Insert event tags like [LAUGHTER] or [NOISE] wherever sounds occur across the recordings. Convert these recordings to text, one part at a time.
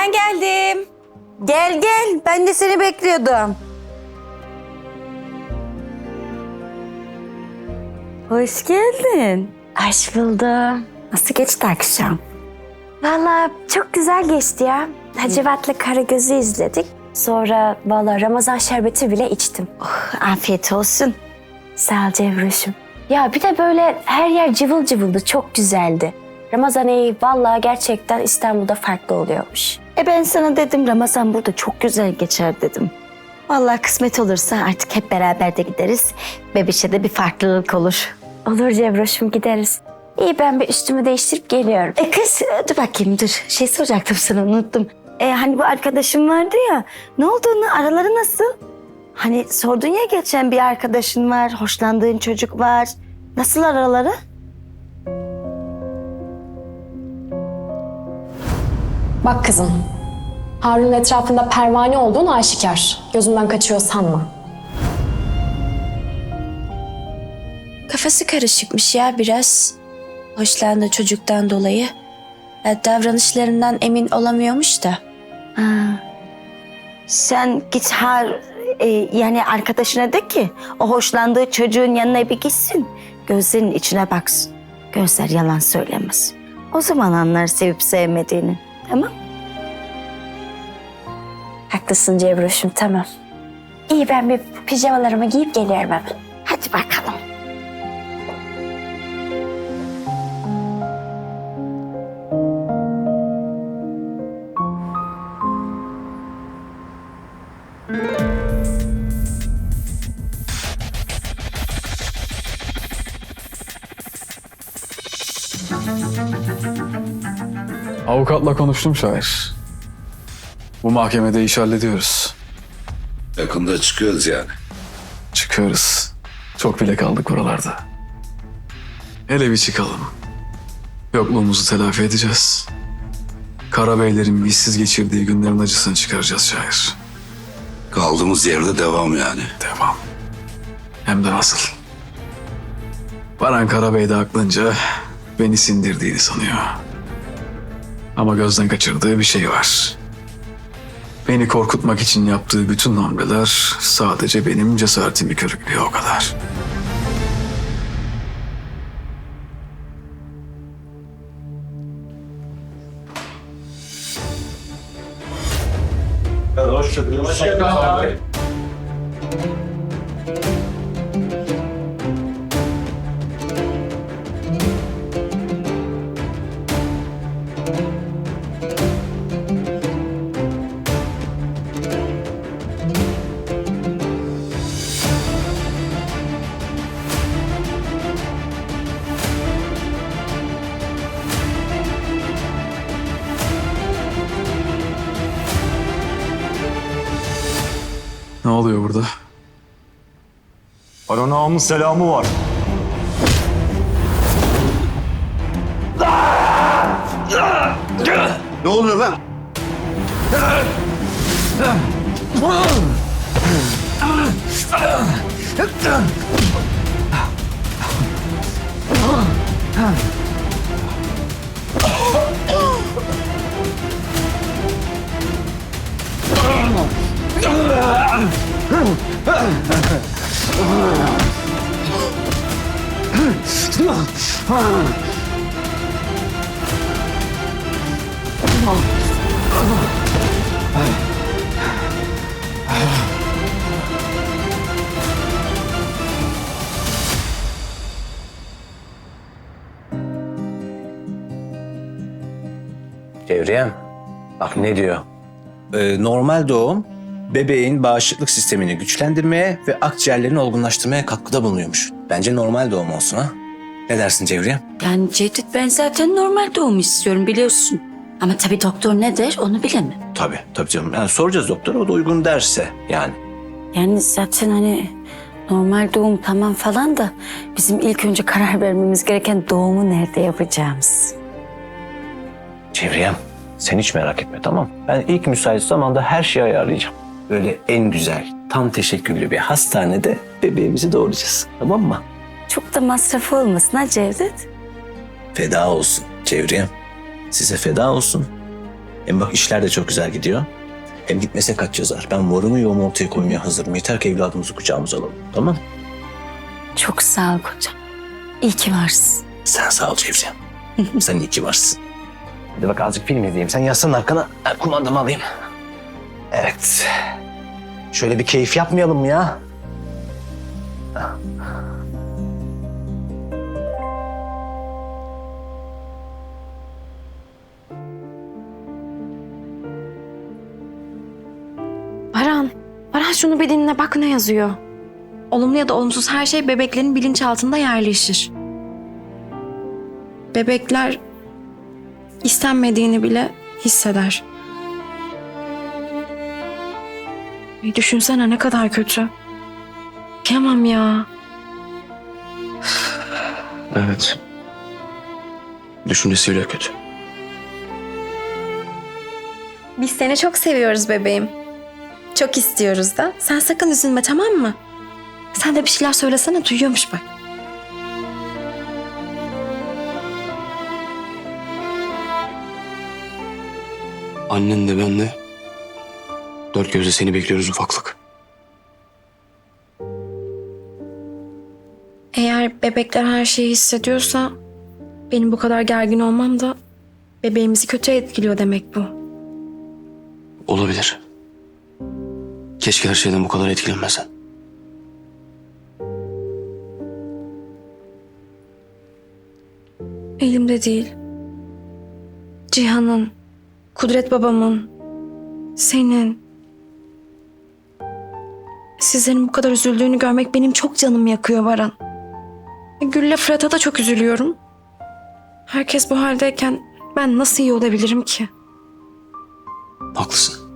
Ben geldim. Gel gel ben de seni bekliyordum. Hoş geldin. Hoş buldum. Nasıl geçti akşam? Valla çok güzel geçti ya. Hacivat'la Karagöz'ü izledik. Sonra valla Ramazan şerbeti bile içtim. Oh, afiyet olsun. Sağ ol Cevruş'um. Ya bir de böyle her yer cıvıl cıvıldı. Çok güzeldi. Ramazan ayı valla gerçekten İstanbul'da farklı oluyormuş. E ben sana dedim Ramazan burada çok güzel geçer dedim. Vallahi kısmet olursa artık hep beraber de gideriz. Bebişe de bir farklılık olur. Olur Cevruş'um gideriz. İyi ben bir üstümü değiştirip geliyorum. E kız dur bakayım dur. Şey soracaktım sana unuttum. E hani bu arkadaşın vardı ya. Ne oldu onun araları nasıl? Hani sordun ya geçen bir arkadaşın var, hoşlandığın çocuk var. Nasıl araları? Bak kızım, Harun'un etrafında pervane olduğun aşikar. Gözümden kaçıyor sanma. Kafası karışıkmış ya biraz. Hoşlandığı çocuktan dolayı. Ya davranışlarından emin olamıyormuş da. Ha. Sen git har e, yani arkadaşına de ki o hoşlandığı çocuğun yanına bir gitsin. Gözlerinin içine baksın. Gözler yalan söylemez. O zaman anlar sevip sevmediğini. Tamam? Haklısın Cevruş'um tamam. İyi ben bir pijamalarımı giyip geliyorum hemen. Hadi bakalım. Avukatla konuştum şair. Bu mahkemede iş hallediyoruz. Yakında çıkıyoruz yani. Çıkıyoruz. Çok bile kaldık oralarda. Hele bir çıkalım. Yokluğumuzu telafi edeceğiz. Karabeylerin işsiz geçirdiği günlerin acısını çıkaracağız şair. Kaldığımız yerde devam yani. Devam. Hem de nasıl. Baran Karabey de aklınca beni sindirdiğini sanıyor. Ama gözden kaçırdığı bir şey var. Beni korkutmak için yaptığı bütün hamleler sadece benim cesaretimi körüklüyor o kadar. Ne Aranağımın selamı var. Ne oluyor lan? Devriyem, bak ne diyor? Ee, normal doğum bebeğin bağışıklık sistemini güçlendirmeye ve akciğerlerini olgunlaştırmaya katkıda bulunuyormuş. Bence normal doğum olsun ha. Ne dersin Cevriyem? Yani Cevdet ben zaten normal doğum istiyorum biliyorsun. Ama tabii doktor ne der onu bilemem. Tabii, tabii canım. Yani soracağız doktora, o da uygun derse yani. Yani zaten hani normal doğum tamam falan da bizim ilk önce karar vermemiz gereken doğumu nerede yapacağımız. Cevriyem, sen hiç merak etme tamam? Ben ilk müsait zamanda her şeyi ayarlayacağım. Böyle en güzel, tam teşekküllü bir hastanede bebeğimizi doğuracağız. Tamam mı? Çok da masrafı olmasın ha Cevdet. Feda olsun Cevriyem. Size feda olsun. Hem bak işler de çok güzel gidiyor. Hem gitmese kaç yazar. Ben varımı yoğumu ortaya koymaya hazırım. Yeter ki evladımızı kucağımıza alalım. Tamam Çok sağ ol kocam. İyi ki varsın. Sen sağ ol Cevcem. [LAUGHS] Sen iyi ki varsın. Hadi bak azıcık film izleyeyim. Sen yaslan arkana. Ben kumandamı alayım. Evet. Şöyle bir keyif yapmayalım mı ya? Baran, Baran şunu bir dinle bak ne yazıyor. Olumlu ya da olumsuz her şey bebeklerin bilinçaltında yerleşir. Bebekler istenmediğini bile hisseder. Düşünsene ne kadar kötü. Kıyamam ya. Evet. Düşüncesiyle kötü. Biz seni çok seviyoruz bebeğim. Çok istiyoruz da. Sen sakın üzülme tamam mı? Sen de bir şeyler söylesene duyuyormuş bak. Annen de ben de dört gözle seni bekliyoruz ufaklık. Eğer bebekler her şeyi hissediyorsa benim bu kadar gergin olmam da bebeğimizi kötü etkiliyor demek bu. Olabilir. Keşke her şeyden bu kadar etkilenmesen. Elimde değil. Cihan'ın, Kudret babamın, senin. Sizlerin bu kadar üzüldüğünü görmek benim çok canımı yakıyor Baran. Gül'le Fırat'a da çok üzülüyorum. Herkes bu haldeyken ben nasıl iyi olabilirim ki? Haklısın.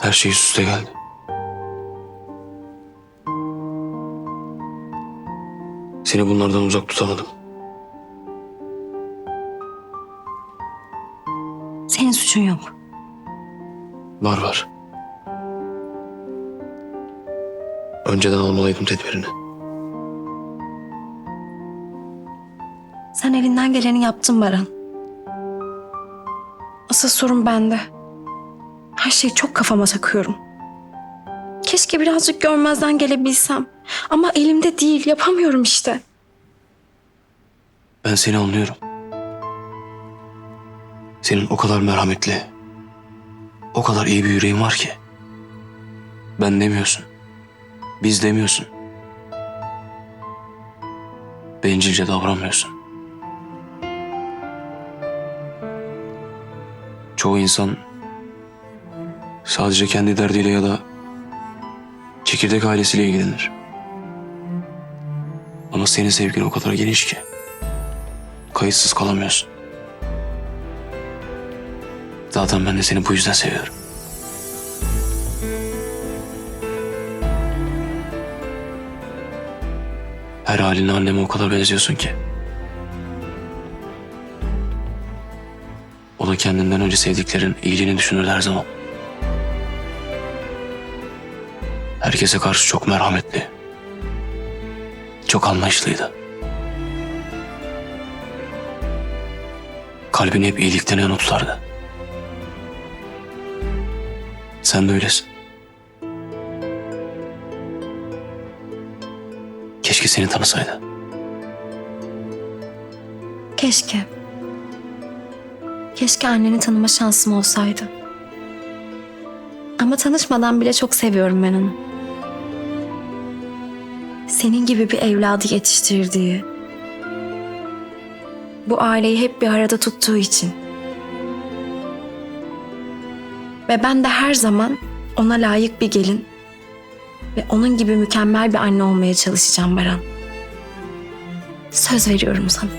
Her şey üst üste geldi. Seni bunlardan uzak tutamadım. Senin suçun yok. Var var. Önceden almalıydım tedbirini. Sen elinden geleni yaptın Baran. Asıl sorun bende. Her şeyi çok kafama takıyorum. Keşke birazcık görmezden gelebilsem. Ama elimde değil, yapamıyorum işte. Ben seni anlıyorum. Senin o kadar merhametli, o kadar iyi bir yüreğin var ki. Ben demiyorsun. Biz demiyorsun. Bencilce davranmıyorsun. Çoğu insan sadece kendi derdiyle ya da çekirdek ailesiyle ilgilenir. Ama senin sevgin o kadar geniş ki kayıtsız kalamıyorsun. Zaten ben de seni bu yüzden seviyorum. Her haline anneme o kadar benziyorsun ki. O da kendinden önce sevdiklerin iyiliğini düşünür her zaman. Herkese karşı çok merhametli. Çok anlayışlıydı. Kalbini hep iyilikten yana tutardı. Sen de öylesin. Keşke seni tanısaydı. Keşke. Keşke anneni tanıma şansım olsaydı. Ama tanışmadan bile çok seviyorum ben onu. Senin gibi bir evladı yetiştirdiği, bu aileyi hep bir arada tuttuğu için. Ve ben de her zaman ona layık bir gelin ve onun gibi mükemmel bir anne olmaya çalışacağım Baran. Söz veriyorum sana.